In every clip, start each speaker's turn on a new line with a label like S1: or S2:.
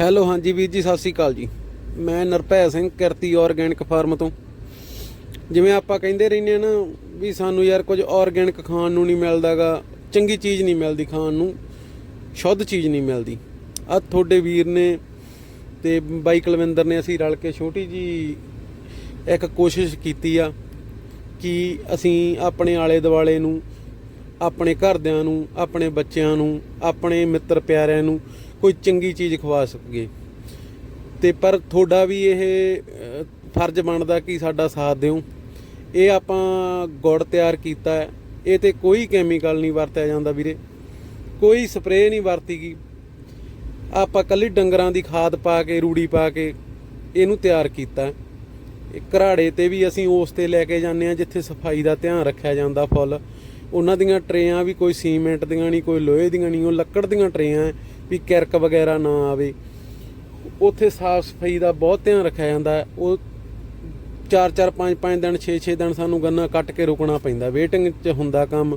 S1: Hello, ਹਾਂਜੀ ਵੀਰ ਜੀ, ਸਤਿ ਸ੍ਰੀ ਅਕਾਲ ਜੀ। ਮੈਂ ਨਰਭੈ ਸਿੰਘ, ਕਿਰਤੀ ਆਰਗੈਨਿਕ ਫਾਰਮ ਤੋਂ। ਜਿਵੇਂ ਆਪਾਂ ਕਹਿੰਦੇ ਰਹਿੰਦੇ ਆ ਨਾ ਵੀ ਸਾਨੂੰ ਯਾਰ ਕੁਝ ਆਰਗੈਨਿਕ ਖਾਣ ਨੂੰ ਨਹੀਂ ਮਿਲਦਾਗਾ, ਚੰਗੀ ਚੀਜ਼ ਨਹੀਂ ਮਿਲਦੀ ਖਾਣ ਨੂੰ, ਸ਼ੁੱਧ ਚੀਜ਼ ਨਹੀਂ ਮਿਲਦੀ। ਆ ਤੁਹਾਡੇ ਵੀਰ ਨੇ ਤੇ ਬਾਈ ਕੁਲਵਿੰਦਰ ਨੇ ਅਸੀਂ ਰਲ ਕੇ ਛੋਟੀ ਜੀ ਇੱਕ ਕੋਸ਼ਿਸ਼ ਕੀਤੀ ਆ ਕਿ ਅਸੀਂ ਆਪਣੇ ਆਲੇ ਦੁਆਲੇ ਨੂੰ, ਆਪਣੇ ਘਰਦਿਆਂ ਨੂੰ, ਆਪਣੇ ਬੱਚਿਆਂ ਨੂੰ, ਆਪਣੇ ਮਿੱਤਰ ਪਿਆਰਿਆਂ ਨੂੰ ਕੋਈ ਚੰਗੀ ਚੀਜ਼ ਖਵਾ ਸਕੀਏ। ਤੇ ਪਰ ਤੁਹਾਡਾ ਵੀ ਇਹ ਫਰਜ਼ ਬਣਦਾ ਕਿ ਸਾਡਾ ਸਾਥ ਦਿਓ। ਇਹ ਆਪਾਂ ਗੁੜ ਤਿਆਰ ਕੀਤਾ ਹੈ। ਇਹ ਤੇ ਕੋਈ ਕੈਮੀਕਲ ਨਹੀਂ ਵਰਤਿਆ ਜਾਂਦਾ ਵੀਰੇ। ਕੋਈ ਸਪਰੇਅ ਨਹੀਂ ਵਰਤੀ ਗਈ ਆਪਾਂ ਕੱਲੀ ਡੰਗਰਾਂ ਦੀ ਖਾਦ ਪਾ ਕੇ ਰੂੜੀ ਪਾ ਕੇ ਇਹਨੂੰ ਤਿਆਰ ਕੀਤਾ ਇਹ ਘਰਾੜੇ ਤੇ ਵੀ ਅਸੀਂ ਉਸ ਤੇ ਲੈ ਕੇ ਜਾਂਦੇ ਆ ਜਿੱਥੇ ਸਫ਼ਾਈ ਦਾ ਧਿਆਨ ਰੱਖਿਆ ਜਾਂਦਾ ਫੁੱਲ। ਉਹਨਾਂ ਦੀਆਂ ਟਰੇਆਂ ਵੀ ਕੋਈ ਸੀਮੈਂਟ ਦੀਆਂ ਨਹੀਂ ਕੋਈ ਲੋਹੇ ਦੀਆਂ ਨਹੀਂ ਉਹ ਲੱਕੜ ਦੀਆਂ ਟਰੇਆਂ ਹੈ, ਵੀ ਕਿਰਕ ਵਗੈਰਾ ਨਾ ਆਵੇ। ਉੱਥੇ ਸਾਫ਼ ਸਫ਼ਾਈ ਦਾ ਬਹੁਤ ਧਿਆਨ ਰੱਖਿਆ ਜਾਂਦਾ ਉਹ 4-4 5-5 ਦਿਨ 6-6 ਦਿਨ ਸਾਨੂੰ ਗੰਨਾ ਕੱਟ ਕੇ ਰੁਕਣਾ ਪੈਂਦਾ। ਵੇਟਿੰਗ 'ਚ ਹੁੰਦਾ ਕੰਮ।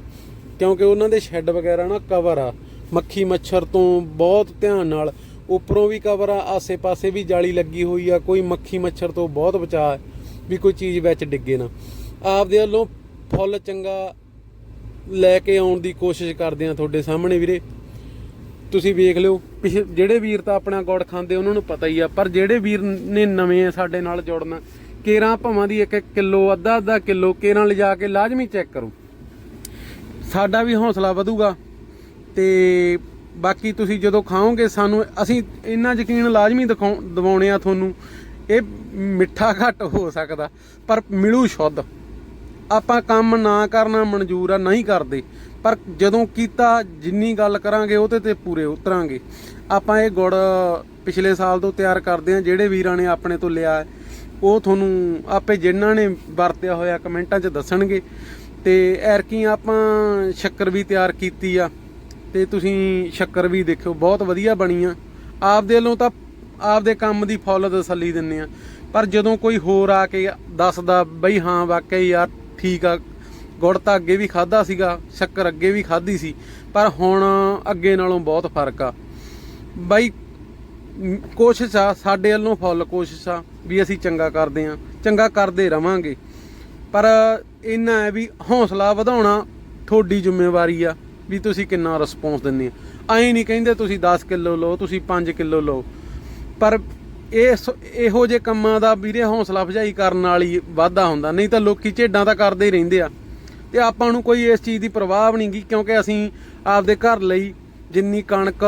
S1: ਕਿਉਂਕਿ ਉਹਨਾਂ ਦੇ ਸ਼ੈੱਡ ਵਗੈਰਾ ਨਾ ਕਵਰ ਆ। ਮੱਖੀ, ਮੱਛਰ ਤੋਂ ਬਹੁਤ ਧਿਆਨ ਨਾਲ ਉੱਪਰੋਂ ਵੀ ਕਵਰ ਆ, ਆਸੇ-ਪਾਸੇ ਵੀ ਜਾਲੀ ਲੱਗੀ ਹੋਈ ਆ। ਕੋਈ ਮੱਖੀ, ਮੱਛਰ ਤੋਂ ਬਹੁਤ ਬਚਾਅ ਵੀ ਕੋਈ ਚੀਜ਼ ਵਿੱਚ ਡਿੱਗੇ ਨਾ। ਆਪਦੇ ਵੱਲੋਂ ਫੁੱਲ ਚੰਗਾ ਲੈ ਕੇ ਆਉਣ ਦੀ ਕੋਸ਼ਿਸ਼ ਕਰਦੇ ਆ ਤੁਹਾਡੇ ਸਾਹਮਣੇ ਵੀਰੇ। ਤੁਸੀਂ ਵੇਖ ਲਿਓ, ਪਿਛ- ਜਿਹੜੇ ਵੀਰ ਤਾਂ ਆਪਣਾ ਗੁੜ ਖਾਂਦੇ, ਉਹਨਾਂ ਨੂੰ ਪਤਾ ਹੀ ਆ, ਪਰ ਜਿਹੜੇ ਵੀਰ ਨੇ ਨਵੇਂ ਆ ਸਾਡੇ ਨਾਲ ਜੁੜਨਾ, ਕੇਰਾਂ ਭਵਾਂ ਦੀ ਇੱਕ ਇੱਕ ਕਿਲੋ ਅੱਧਾ ਅੱਧਾ ਕਿਲੋ, ਕੇਰਾਂ ਲਿਜਾ ਕੇ ਲਾਜ਼ਮੀ ਚੈੱਕ ਕਰੋ। ਸਾਡਾ ਵੀ ਹੌਸਲਾ ਵਧੂਗਾ, ਤੇ ਬਾਕੀ ਤੁਸੀਂ ਜਦੋਂ ਖਾਓਗੇ ਸਾਨੂੰ, ਅਸੀਂ ਇੰਨਾ ਯਕੀਨ ਲਾਜ਼ਮੀ ਦਿਖਾਉ- ਦਿਵਾਉਣੇ ਆ ਤੁਹਾਨੂੰ, ਇਹ ਮਿੱਠਾ ਘੱਟ ਹੋ ਸਕਦਾ, ਪਰ ਮਿਲੂ ਸ਼ੁੱਧ। ਆਪਾਂ ਕੰਮ ਨਾ ਕਰਨਾ ਮਨਜ਼ੂਰ ਆ, ਨਹੀਂ ਕਰਦੇ। ਪਰ ਜਦੋਂ ਕੀਤਾ, ਜਿੰਨੀ ਗੱਲ ਕਰਾਂਗੇ ਉਹਦੇ ਤੇ ਪੂਰੇ ਉਤਰਾਂਗੇ। ਆਪਾਂ ਇਹ ਗੁੜ ਪਿਛਲੇ ਸਾਲ ਤੋਂ ਤਿਆਰ ਕਰਦੇ ਆ ਜਿਹੜੇ ਵੀਰਾਂ ਨੇ ਆਪਣੇ ਤੋਂ ਲਿਆ ਉਹ ਤੁਹਾਨੂੰ ਆਪੇ ਜਿਨ੍ਹਾਂ ਨੇ ਵਰਤਿਆ ਹੋਇਆ ਕਮੈਂਟਾਂ 'ਚ ਦੱਸਣਗੇ। ਤੇ ਐਰਕੀ ਆਪਾਂ ਸ਼ੱਕਰ ਵੀ ਤਿਆਰ ਕੀਤੀ ਆ, ਤੇ ਤੁਸੀਂ ਸ਼ੱਕਰ ਵੀ ਦੇਖਿਓ, ਬਹੁਤ ਵਧੀਆ ਬਣੀ ਆ। ਆਪਦੇ ਵੱਲੋਂ ਤਾਂ ਆਪਦੇ ਕੰਮ ਦੀ ਫੁੱਲ ਤਸੱਲੀ ਦਿੰਨੇ ਆ। ਪਰ ਜਦੋਂ ਕੋਈ ਹੋਰ ਆ ਕੇ ਦੱਸਦਾ, ਬਈ ਹਾਂ, ਵਾਕਈ ਯਾਰ ਠੀਕ ਆ, ਗੁੜ ਤਾਂ ਅੱਗੇ ਵੀ ਖਾਦਾ ਸੀਗਾ, ਸ਼ੱਕਰ ਅੱਗੇ ਵੀ ਖਾਦੀ ਸੀ, ਪਰ ਹੁਣ ਅੱਗੇ ਨਾਲੋਂ ਬਹੁਤ ਫ਼ਰਕ ਆ। ਬਾਈ ਕੋਸ਼ਿਸ਼ ਆ, ਸਾਡੇ ਵੱਲੋਂ ਫੁੱਲ ਕੋਸ਼ਿਸ਼ ਆ, ਵੀ ਅਸੀਂ ਚੰਗਾ ਕਰਦੇ ਆ, ਚੰਗਾ ਕਰਦੇ ਰਵਾਂਗੇ। ਪਰ ਇਹਨਾਂ ਹੈ ਵੀ ਹੌਸਲਾ ਵਧਾਉਣਾ ਤੁਹਾਡੀ ਜ਼ਿੰਮੇਵਾਰੀ ਆ, ਵੀ ਤੁਸੀਂ ਕਿੰਨਾ ਰਿਸਪੌਂਸ ਦਿੰਦੇ ਆ। ਐਂ ਨਹੀਂ ਕਹਿੰਦੇ ਤੁਸੀਂ 10 ਕਿਲੋ ਲਓ, ਤੁਸੀਂ 5 ਕਿਲੋ ਲਓ। ਪਰ ਇਹ ਸ- ਇਹੋ ਜੇ ਕੰਮਾਂ ਦਾ ਵੀਰੇ ਹੌਸਲਾ ਅਫਜਾਈ ਕਰਨ ਵਾਲੀ ਵਾਧਾ ਹੁੰਦਾ, ਨਹੀਂ ਤਾਂ ਲੋਕੀ ਝੇਡਾਂ ਤਾਂ ਕਰਦੇ ਹੀ ਰਹਿੰਦੇ ਆ। ਤੇ ਆਪਾਂ ਨੂੰ ਕੋਈ ਇਸ ਚੀਜ਼ ਦੀ ਪ੍ਰਵਾਹ ਨਹੀਂ ਗੀ, ਕਿਉਂਕਿ ਅਸੀਂ ਆਪਦੇ ਘਰ ਲਈ ਜਿੰਨੀ ਕਣਕ